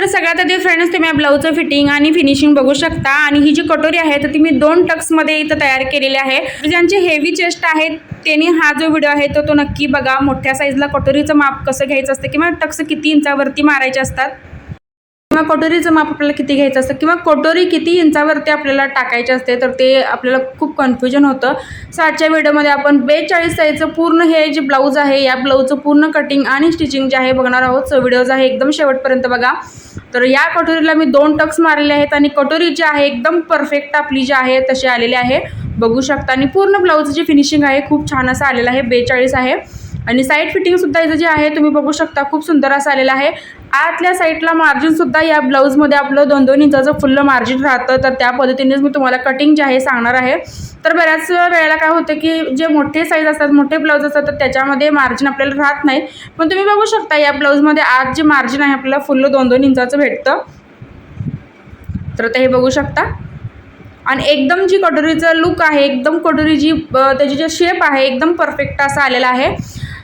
तर सगळ्यात आधी फ्रेंड्स तुम्ही ब्लाऊजचं फिटिंग आणि फिनिशिंग बघू शकता. आणि ही जी कटोरी आहे तर ती मी दोन टक्समध्ये इथं तयार केलेली आहे. ज्यांचे हेवी चेस्ट आहेत त्यांनी हा जो व्हिडिओ आहे तो तो नक्की बघा. मोठ्या साईजला कटोरीचं माप कसं घ्यायचं असतं किंवा टक्स किती इंचावरती मारायचे असतात. किंवा कटोरीचं माप आपल्याला किती घ्यायचं असतं किंवा कटोरी किती इंचावरती आपल्याला टाकायची असते तर ते आपल्याला खूप कन्फ्युजन होतं. सो आजच्या व्हिडिओमध्ये आपण बेचाळीस साईजचं पूर्ण हे जे ब्लाऊज आहे या ब्लाऊजचं पूर्ण कटिंग आणि स्टिचिंग जे आहे बघणार आहोत. सो व्हिडिओ आहे एकदम शेवटपर्यंत बघा. तर या कटोरीला मी दोन टक्स मारलेले आहेत आणि कटोरी जी आहे एकदम परफेक्ट आपली जी आहे तशी आलेली आहे. बघू शकता. आणि पूर्ण ब्लाऊजचं जे फिनिशिंग आहे खूप छान असं आलेलं आहे बेचाळीस आहे. आणि साईड फिटिंगसुद्धा इथं जे आहे तुम्ही बघू शकता खूप सुंदर असं आलेलं आहे. आतल्या साईडला मार्जिनसुद्धा या ब्लाऊजमध्ये आपलं दोन दोन इंचाचं फुल्ल मार्जिन राहतं. तर त्या पद्धतीनेच मी तुम्हाला कटिंग जे आहे सांगणार आहे. तर बऱ्याच वेळेला काय होतं की जे मोठे साईज असतात मोठे ब्लाऊज असतात तर त्याच्यामध्ये मार्जिन आपल्याला राहत नाही. पण तुम्ही बघू शकता या ब्लाऊजमध्ये आत जे मार्जिन आहे आपल्याला फुल्ल दोन दोन इंचाचं भेटतं. तर ते हे बघू शकता. आणि एकदम जी कटोरीचं लुक आहे एकदम कटोरी जी त्याची जी शेप आहे एकदम परफेक्ट असा आलेला आहे.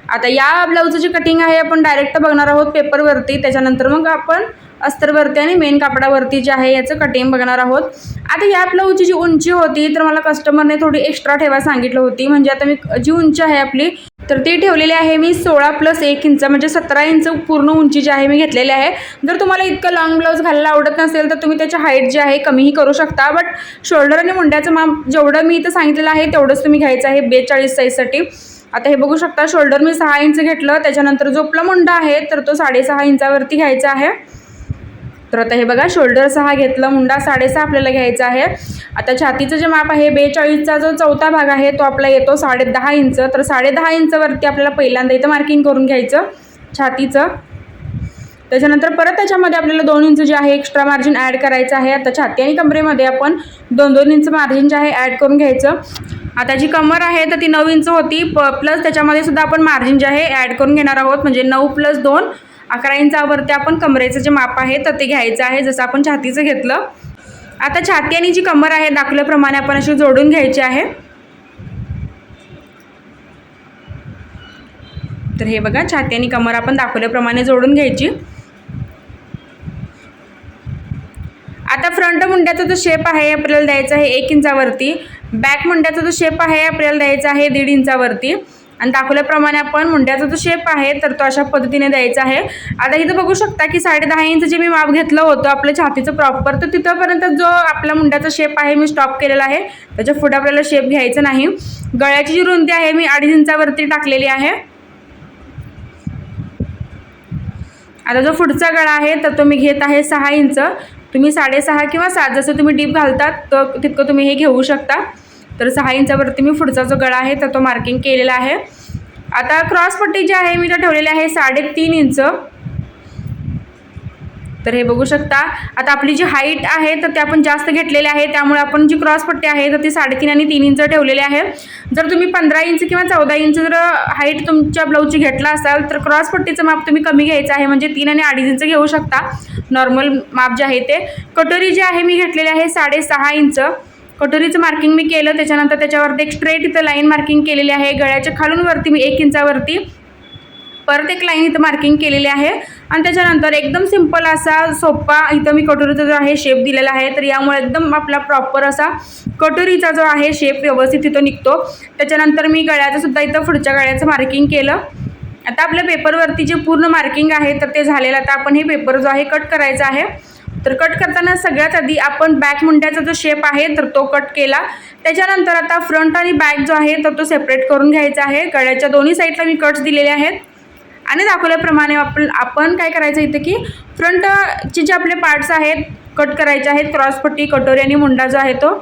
आता या ब्लाऊजची जी कटिंग आहे आपण डायरेक्ट बघणार आहोत पेपरवरती त्याच्यानंतर मग आपण अस्तरवरती आणि मेन कापडावरती जे आहे याचं कटिंग बघणार आहोत. आता या ब्लाऊजची जी उंची होती तर मला कस्टमरने थोडी एक्स्ट्रा ठेवा सांगितलं होती. म्हणजे आता मी जी उंची आहे आपली तर ती ठेवलेली आहे मी सोळा प्लस एक इंच म्हणजे सतरा इंच पूर्ण उंची जी आहे मी घेतलेली आहे. जर तुम्हाला इतकं लॉंग ब्लाऊज घालायला आवडत नसेल तर तुम्ही त्याची हाईट जी आहे कमीही करू शकता. बट शोल्डर आणि मुंड्याचं माप जेवढं मी इथं सांगितलेलं आहे तेवढंच तुम्ही घ्यायचं आहे बेचाळीस साईजसाठी. आता हे बघू शकता शोल्डर मी सहा इंच घेतलं त्याच्यानंतर जो मुंडा आहे तर तो साडेसहा इंचावरती घ्यायचा आहे. तर आता हे बघा शोल्डर सहा घेतलं मुंडा साडेसहा आपल्याला घ्यायचा आहे. आता छातीचं जे माप आहे बेचाळीसचा जो चौथा भाग आहे तो आपला येतो साडे दहा इंच. तर साडे दहा इंचवरती आपल्याला पहिल्यांदा इथं मार्किंग करून घ्यायचं छातीचं. त्याच्यानंतर परत त्याच्यामध्ये आपल्याला दोन इंच जे आहे एक्स्ट्रा मार्जिन ॲड करायचं आहे. आता छाती आणि कमरेमध्ये आपण दोन दोन इंच मार्जिन जे आहे ॲड करून घ्यायचं. आता जी कमर आहे तर ती नऊ इंच होती. प प्लस त्याच्यामध्ये सुद्धा आपण मार्जिन जे आहे ॲड करून घेणार आहोत. म्हणजे नऊ प्लस दोन अकरा इंचावरती आपण कमरेचं जे माप आहे तर ते घ्यायचं आहे जसं आपण छातीचं घेतलं. आता छाती आणि जी कमर आहे दाखवल्याप्रमाणे आपण अशी जोडून घ्यायची आहे. तर हे बघा छाती आणि कमर आपण दाखवल्याप्रमाणे जोडून घ्यायची. आता फ्रंट मुंड्याचा जो शेप आहे आपल्याला द्यायचा आहे एक इंचावरती. बॅक मुंड्याचा जो शेप आहे आपल्याला द्यायचा आहे दीड इंचावरती. आणि दाखवल्याप्रमाणे आपण मुंड्याचा जो शेप आहे तर तो अशा पद्धतीने द्यायचा आहे. आता इथं बघू शकता की साडे दहा इंच जे मी माप घेतलं होतं आपलं छातीचं प्रॉपर तर तिथंपर्यंत जो आपला मुंड्याचा शेप आहे मी स्टॉप केलेला आहे. त्याच्या पुढे आपल्याला शेप घ्यायचा नाही. गळ्याची जी रुंदी आहे मी अडीच इंचावरती टाकलेली आहे. आता जो पुढचा गळा आहे तर तो मी घेत आहे सहा इंच. तुम्ही साडेसहा किंवा सात जसं तुम्ही डीप घालतात तर तितकं तुम्ही हे घेऊ शकता. तर सहा इंचावरती मी पुढचा जो गळा आहे तर तो मार्किंग केलेला आहे. आता क्रॉसपट्टी जी आहे मी तर ठेवलेली आहे साडेतीन इंच. तर हे बघू शकता आता आपली जी हाईट आहे तर ते आपण जास्त घेतलेली आहे. त्यामुळे आपण जी क्रॉसपट्टी आहे तर ती साडेतीन आणि तीन इंच ठेवलेली आहे. जर तुम्ही पंधरा इंच किंवा चौदा इंच जर हाईट तुमच्या ब्लाऊजची घेतला असाल तर क्रॉसपट्टीचं माप तुम्ही कमी घ्यायचं आहे. म्हणजे तीन आणि अडीच इंच घेऊ शकता. नॉर्मल माप जे आहे ते. कटोरी जी आहे मी घेतलेली आहे साडेसहा इंच. कटोरीचं मार्किंग मी केलं त्याच्यानंतर त्याच्यावरती एक स्ट्रेट इथं लाईन मार्किंग केलेली आहे. गळ्याच्या खालून वरती मी एक इंचावरती परत एक लाईन इथं मार्किंग केलेली आहे. आणि त्याच्यानंतर एकदम सिंपल असा सोपा इथं मी कटोरीचा जो आहे शेप दिलेला आहे. तर यामुळे एकदम आपला प्रॉपर असा कटोरीचा जो आहे शेप व्यवस्थित तिथं निघतो. त्याच्यानंतर मी गळ्याचं सुद्धा इथं पुढच्या गळ्याचं मार्किंग केलं. आता आपल्या पेपरवरती जे पूर्ण मार्किंग आहे तर ते झालेलं आता आपण हे पेपर जो आहे कट करायचा आहे. तर कट करताना सगळ्यात आधी आपण बॅक मुंड्याचा जो शेप आहे तर तो कट केला. त्याच्यानंतर आता फ्रंट आणि बॅक जो आहे तर तो सेपरेट करून घ्यायचा आहे. गळ्याच्या दोन्ही साईडला मी कट्स दिलेले आहेत. आणि दाखवल्याप्रमाणे आपण आपण काय करायचं इथं की फ्रंटचे जे आपले पार्ट्स आहेत कट करायचे आहेत क्रॉसपट्टी कटोरी आणि मुंडा जो आहे तो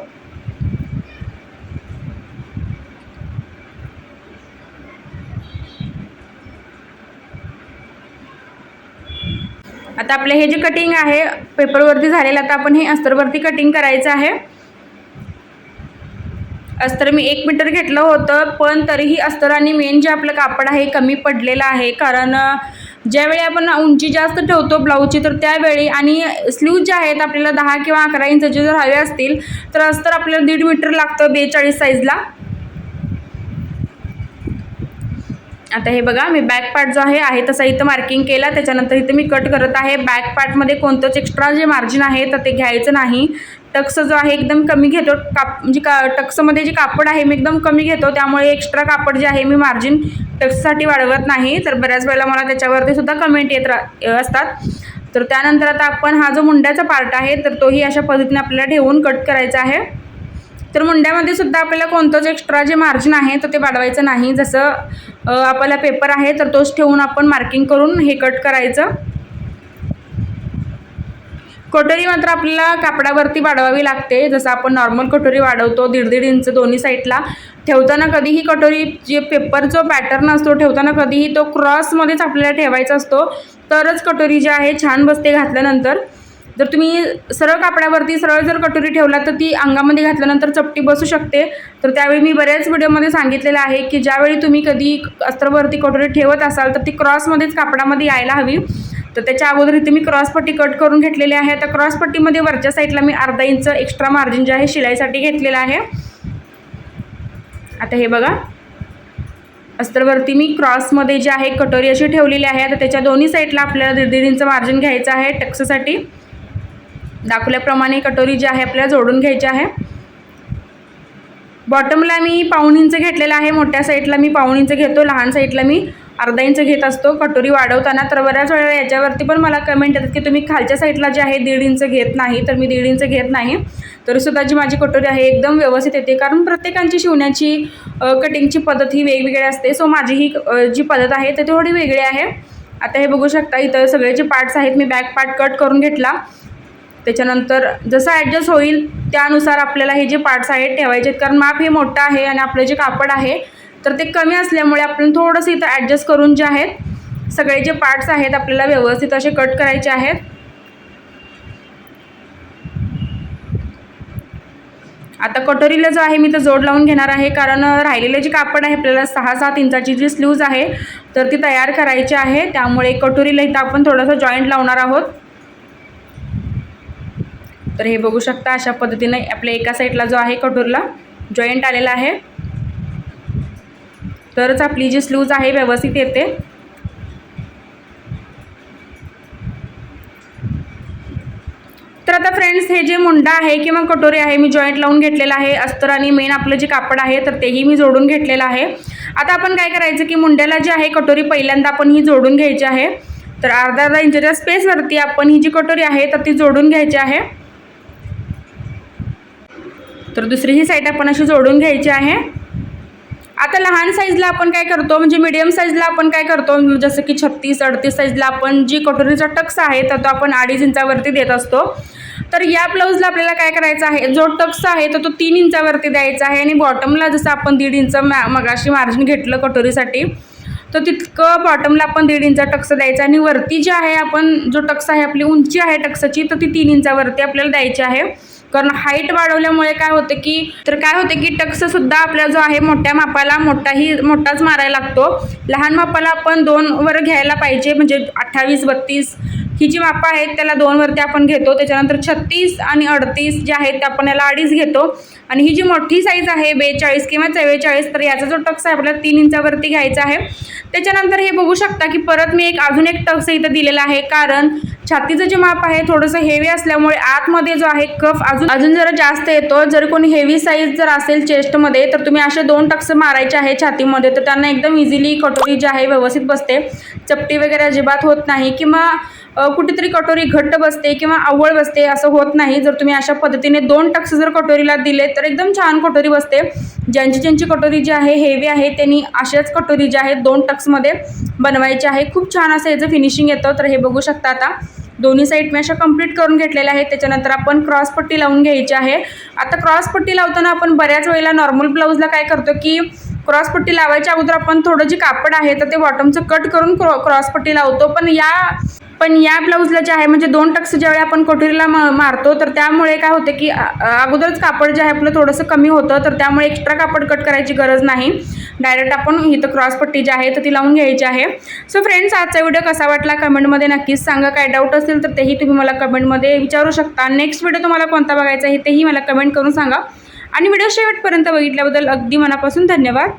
आता आपलं हे जे कटिंग आहे पेपरवरती झालेलं आता आपण हे अस्तरवरती कटिंग करायचं आहे. अस्तर मी एक मीटर घेतलं होतं पण तरीही अस्तर आणि मेन जे आपलं कापड आहे कमी पडलेलं आहे. कारण ज्यावेळी आपण उंची जास्त ठेवतो ब्लाऊजची तर त्यावेळी आणि स्लीव जे आहेत आपल्याला दहा किंवा अकरा इंचाचे जर हवे असतील तर अस्तर आपल्याला दीड मीटर लागतं बेचाळीस साईजला आता हे बघा मी बॅक पार्ट जो आहे आहे तसा इथं मार्किंग केला. त्याच्यानंतर इथं मी कट करत आहे. बॅक पार्टमध्ये कोणतंच एक्स्ट्रा जे मार्जिन आहे तर ते घ्यायचं नाही. टक्स जो आहे एकदम कमी घेतो. काप म्हणजे का टक्समध्ये जे कापड आहे मी एकदम कमी घेतो. त्यामुळे एक्स्ट्रा कापड जे आहे मी मार्जिन टक्ससाठी वाढवत नाही. तर बऱ्याच वेळेला मला त्याच्यावरती सुद्धा कमेंट येत रा असतात. तर त्यानंतर आता आपण हा जो मुंड्याचा पार्ट आहे तर तोही अशा पद्धतीने आपल्याला ठेवून कट करायचा आहे. तर मुंड्यामध्ये सुद्धा आपल्याला कोणतंच एक्स्ट्रा जे मार्जिन आहे तर ते वाढवायचं नाही. जसं आपला पेपर आहे तर तोच ठेवून आपण मार्किंग करून हे कट करायचं. कटोरी मात्र आपल्याला कापडावरती वाढवावी लागते. जसं आपण नॉर्मल कटोरी वाढवतो दीड दीड इंच दोन्ही साईडला ठेवताना कधीही कटोरी जे पेपर जो पॅटर्न असतो ठेवताना कधीही तो क्रॉसमध्येच आपल्याला ठेवायचा असतो. तरच कटोरी जी आहे छान बसते घातल्यानंतर. जर तुम्ही सरळ कापडावरती सरळ जर कटोरी ठेवला तर ती अंगामध्ये घातल्यानंतर चपटी बसू शकते. तर त्यावेळी मी बऱ्याच व्हिडिओमध्ये सांगितलेलं आहे की ज्यावेळी तुम्ही कधी अस्त्रवरती कटोरी ठेवत असाल तर ती क्रॉसमध्येच कापडामध्ये यायला हवी. तर त्याच्या अगोदर इथे मी क्रॉसपट्टी कट करून घेतलेली आहे. तर क्रॉसपट्टीमध्ये वरच्या साईडला मी अर्धा इंच एक्स्ट्रा मार्जिन जे आहे शिलाईसाठी घेतलेलं आहे. आता हे बघा. अस्त्रवरती मी क्रॉसमध्ये जे आहे कटोरी अशी ठेवलेली आहे. तर त्याच्या दोन्ही साईडला आपल्याला दीड दीड इंच मार्जिन घ्यायचं आहे टक्ससाठी. दाखवल्याप्रमाणे कटोरी जी आहे आपल्याला जोडून घ्यायची आहे. बॉटमला मी पाऊण इंच घेतलेलं आहे. मोठ्या साईडला मी पाऊण इंच घेतो. लहान साईडला मी अर्धा इंच घेत असतो. कटोरी वाढवताना तर बऱ्याच वेळेला याच्यावरती पण मला कमेंट येतात की तुम्ही खालच्या साईडला जे आहे दीड इंच घेत नाही तर मी दीड इंच घेत नाही. तरीसुद्धा जी माझी कटोरी आहे एकदम व्यवस्थित येते. कारण प्रत्येकांची शिवण्याची कटिंगची पद्धत ही वेगवेगळी असते. सो माझी ही जी पद्धत आहे ती थोडी वेगळी आहे. आता हे बघू शकता इथं सगळे जे पार्ट्स आहेत मी बॅक पार्ट कट करून घेतला. त्याच्यानंतर जसं ॲडजस्ट होईल त्यानुसार आपल्याला हे जे पार्ट्स आहेत ठेवायचे आहेत. कारण माप हे मोठं आहे आणि आपलं जे कापड आहे तर ते कमी असल्यामुळे आपण थोडंसं इथं ॲडजस्ट करून जे आहेत सगळे जे पार्ट्स आहेत आपल्याला व्यवस्थित असे कट करायचे आहेत. आता कटोरीला जो आहे मी तर जोड लावून घेणार आहे. कारण राहिलेले जे कापड आहे आपल्याला सहा सात इंचाची जी स्लीव्ज आहे तर ती तयार करायची आहे. त्यामुळे कटोरीला इथं आपण थोडंसं जॉईंट लावणार आहोत. तर हे बघू शकता अशा पद्धतीने आपल्या एका साईडला जो आहे कटोरीला जॉईंट आलेला आहे. तरच आपली जी स्लूज आहे व्यवस्थित येते. तर आता फ्रेंड्स हे जे मुंडा आहे किंवा कटोरी आहे मी जॉईंट लावून घेतलेला आहे. अस्तर आणि मेन आपलं जे कापड आहे तर तेही मी जोडून घेतलेलं आहे. आता आपण काय करायचं की मुंड्याला जी आहे कटोरी पहिल्यांदा आपण ही जोडून घ्यायची आहे. तर अर्धा अर्धा इंचच्या स्पेसवरती आपण ही जी कटोरी आहे तर ती जोडून घ्यायची आहे. तर दुसरी ही साईड आपण अशी जोडून घ्यायची आहे. आता लहान साईजला आपण काय करतो? म्हणजे मिडियम साईजला आपण काय करतो? जसं की छत्तीस अडतीस साईजला आपण जी कटोरीचा टक्स आहे तर तो आपण अडीच इंचावरती देत असतो. तर या ब्लाऊजला आपल्याला काय करायचं आहे? जो टक्स आहे तर तो तीन इंचावरती द्यायचा आहे. आणि बॉटमला जसं आपण दीड इंच मॅ मगाशी मार्जिन घेतलं कटोरीसाठी तर तितकं बॉटमला आपण दीड इंचा टक्स द्यायचा. आणि वरती जे आहे आपण जो टक्स आहे आपली उंची आहे टक्सची तर ती तीन इंचावरती आपल्याला द्यायची आहे. कारण हाईट वाढवल्यामुळे काय होतं की तर काय होतं की टक्ससुद्धा आपला जो आहे मोठ्या मापाला मोठाही मोठाच मारायला लागतो. लहान मापाला आपण दोन वर घ्यायला पाहिजे म्हणजे अठ्ठावीस बत्तीस ही जी मापं आहेत त्याला दोनवरती आपण घेतो. त्याच्यानंतर छत्तीस आणि अडतीस जे आहेत ते आपण याला अडीच घेतो. आणि ही जी मोठी साईज आहे बेचाळीस किंवा चव्वेचाळीस तर याचा जो टक्स आहे आपल्याला तीन इंचावरती घ्यायचा आहे. त्याच्यानंतर हे बघू शकता की परत मी एक अजून एक टक्स इथं दिलेला आहे. कारण छातीचं जे माप आहे थोडंसं हेवी असल्यामुळे आतमध्ये जो आहे कफ अजून अजून जरा जास्त येतो. जर कोणी हेवी साईज जर असेल चेस्टमध्ये तर तुम्ही असे दोन टक्स मारायचे आहे छातीमध्ये. तर त्यांना एकदम इझिली कटोरी जी आहे व्यवस्थित बसते. चपटी वगैरे अजिबात होत नाही. किंवा कुठेतरी कटोरी घट्ट बसते किंवा आवळ बसते असं होत नाही. जर तुम्ही अशा पद्धतीने दोन टक्स जर कटोरीला दिले तर एकदम छान कटोरी बसते. ज्यांची ज्यांची कटोरी जी आहे हेवी आहे त्यांनी अशाच कटोरी जी आहेत दोन टक्समध्ये बनवायची आहे. खूप छान असं याचं फिनिशिंग येतं तर हे बघू शकता आता. दोन्ही साईड मी अशा कंप्लीट करून घेतलेल्या आहेत. त्याच्यानंतर आपण क्रॉसपट्टी लावून घ्यायची आहे. आता क्रॉसपट्टी लावताना आपण बऱ्याच वेळेला नॉर्मल ब्लाऊजला काय करतो की क्रॉसपट्टी लावायच्या अगोदर आपण थोडं जे कापड आहे तर ते बॉटमचं कट करून क्रॉ क्रॉसपट्टी लावतो. पण या पण या ब्लाऊजला जे आहे म्हणजे दोन टक्स ज्यावेळी आपण कटोरीला मारतो तर त्यामुळे काय होतं की अगोदरच कापड जे आहे आपलं थोडंसं कमी होतं तर त्यामुळे एक्स्ट्रा कापड कट करायची गरज नाही. डायरेक्ट आपण इथं क्रॉसपट्टी जी आहे तर ती लावून घ्यायची आहे. सो फ्रेंड्स आजचा व्हिडिओ कसा वाटला कमेंटमध्ये नक्कीच सांगा. काय डाऊट असेल तर तेही तुम्ही मला कमेंटमध्ये विचारू शकता. नेक्स्ट व्हिडिओ तुम्हाला कोणता बघायचा आहे तेही मला कमेंट करून सांगा. आणि व्हिडिओ शेवटपर्यंत बघितल्याबद्दल अगदी मनापासून धन्यवाद.